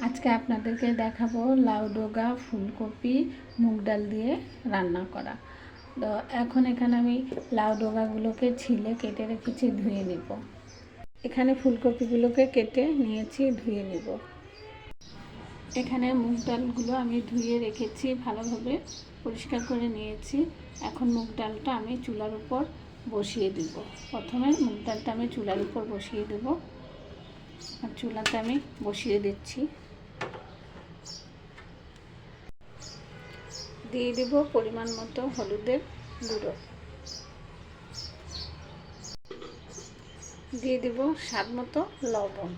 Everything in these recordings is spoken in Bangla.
আজকে আপনাদেরকে দেখাবো লাউ ডোগা, ফুলকপি, মুগ ডাল দিয়ে রান্না করা। তো এখন এখানে আমি লাউ ডোগাগুলোকে ছিলে কেটে রেখেছি, ধুয়ে নেব। এখানে ফুলকপিগুলোকে কেটে নিয়েছি, ধুয়ে নেব। এখানে মুগ ডালগুলো আমি ধুয়ে রেখেছি, ভালোভাবে পরিষ্কার করে নিয়েছি। এখন মুগ ডালটা আমি চুলার উপর বসিয়ে দিব। প্রথমে মুগ ডালটা আমি চুলার উপর বসিয়ে দেব। আর চুলাতে আমি বসিয়ে দিচ্ছি। দিয়ে দেব পরিমাণ মতো হলুদের গুঁড়ো। দিয়ে দেব স্বাদ মতো লবণ।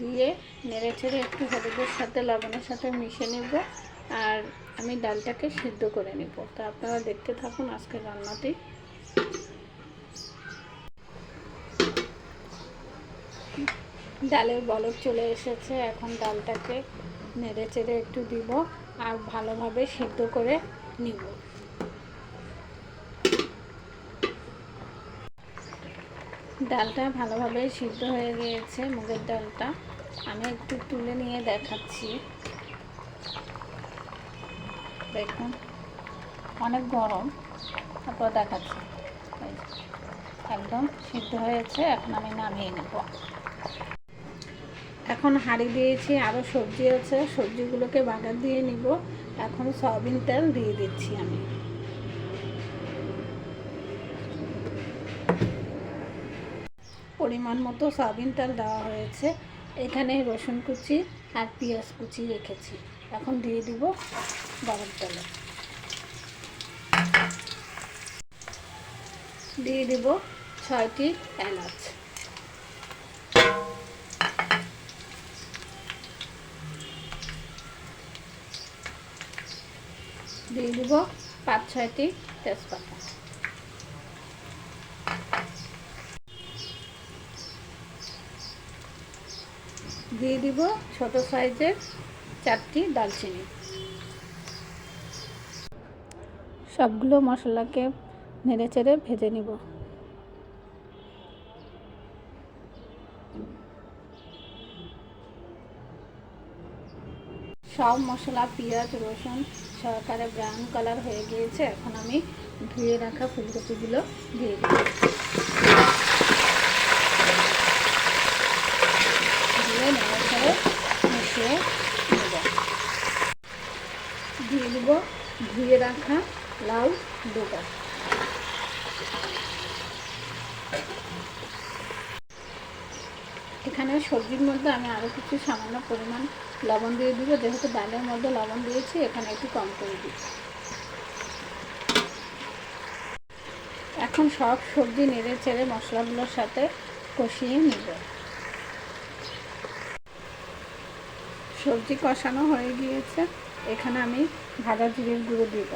দিয়ে নেড়ে ছেড়ে একটু হলুদের সাথে, লবণের সাথে মিশে নেব আর আমি ডালটাকে সিদ্ধ করে নেব। তো আপনারা দেখতে থাকুন আজকের রান্নাটি। ডালের বলক চলে এসেছে, এখন ডালটাকে নেড়ে চেড়ে একটু দিব আর ভালোভাবে সিদ্ধ করে নিব। ডালটা ভালোভাবে সিদ্ধ হয়ে গিয়েছে, মুগের ডালটা। আমি একটু তুলে নিয়ে দেখাচ্ছি। দেখুন, অনেক গরম। তারপর দেখাচ্ছি। একদম সিদ্ধ হয়েছে, এখন আমি নামিয়ে নেব। এখন হাঁড়ি দিয়েছি আরও সবজি আছে, সবজিগুলোকে বাগার দিয়ে নিব। এখন সয়াবিন তেল দিয়ে দিচ্ছি আমি। পরিমাণ মতো সয়াবিন তেল দেওয়া হয়েছে। এখানে রসুন কুচি আর পেঁয়াজ কুচি রেখেছি। এখন দিয়ে দিব গরম তেলে। দিয়ে দিব ছয়টি এলাচ। দিয়ে দিব পাঁচ, ছয়টি তেজপাতা। দিয়ে দিব ছোট সাইজের চারটি দালচিনি সবগুলো মশলাকে নেড়ে ভেজে নিব। সব মশলা, পেঁয়াজ, রসুন সহকারে ব্রাউন কালার হয়ে গিয়েছে। এখন আমি ধুয়ে রাখা ফুলকপিগুলো দিয়ে দিব। দিয়ে নেড়ে ছেড়ে মিশিয়ে নেব। দিয়ে দিব ধুয়ে রাখা লাউ ডোকা এখানে সবজির মধ্যে আমি আরও কিছু সামান্য পরিমাণ লবণ দিয়ে দিব। যেহেতু ডালের মধ্যে লবণ দিয়েছি, এখানে একটু কম করে দিই। এখন সব সবজি নেড়ে চেড়ে মশলাগুলোর সাথে কষিয়ে নিব। সবজি কষানো হয়ে গিয়েছে। এখানে আমি ভাজা জিরের গুঁড়ো দিব।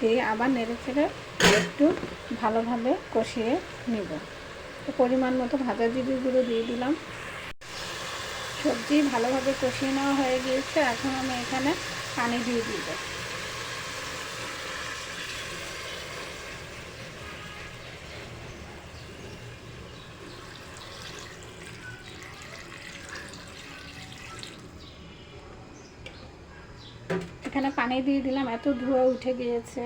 দিয়ে আবার নেড়ে চেড়ে একটু ভালোভাবে কষিয়ে নিব। পরিমাণ মতো ভাজা জিরের গুঁড়ো দিয়ে দিলাম। সবজি ভালোভাবে কষিয়ে নেওয়া হয়ে গিয়েছে, এখন আমি এখানে পানি দিয়ে দিব। এখানে পানি দিয়ে দিলাম, এত ধোয়া উঠে গিয়েছে।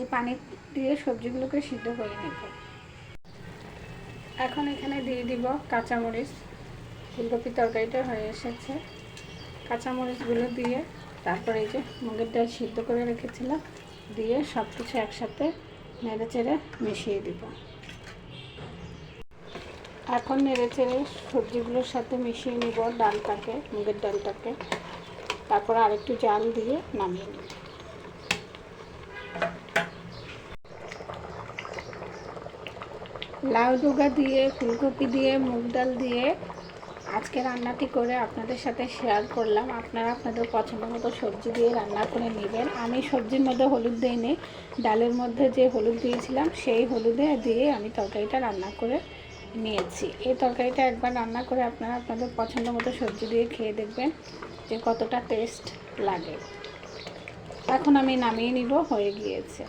এই পানি দিয়ে সবজিগুলোকে সিদ্ধ করে নিব। এখন এখানে দিয়ে দিব কাঁচামরিচ। ফুলকপি তরকারিটা হয়ে এসেছে। কাঁচামরিচগুলো দিয়ে তারপরে এই যে মুগের ডাল সিদ্ধ করে রেখেছিলাম, দিয়ে সব কিছু একসাথে নেড়ে চেড়ে মিশিয়ে দিব। এখন নেড়ে চেড়ে সবজিগুলোর সাথে মিশিয়ে নিব ডালটাকে, মুগের ডালটাকে। তারপর আরেকটু জাল দিয়ে নামিয়ে নিব। লাউ ডুগা দিয়ে, ফুলকপি দিয়ে, মুগ ডাল দিয়ে আজকে রান্নাটি করে আপনাদের সাথে শেয়ার করলাম। আপনারা আপনাদের পছন্দ মতো সবজি দিয়ে রান্না করে নেবেন। আমি সবজির মধ্যে হলুদ দিইনি। ডালের মধ্যে যে হলুদ দিয়েছিলাম, সেই হলুদে দিয়ে আমি তরকারিটা রান্না করে নিয়েছি। এই তরকারিটা একবার রান্না করে আপনারা আপনাদের পছন্দ মতো সবজি দিয়ে খেয়ে দেখবেন যে কতটা টেস্ট লাগে। এখন আমি নামিয়ে নিব, হয়ে গিয়েছে।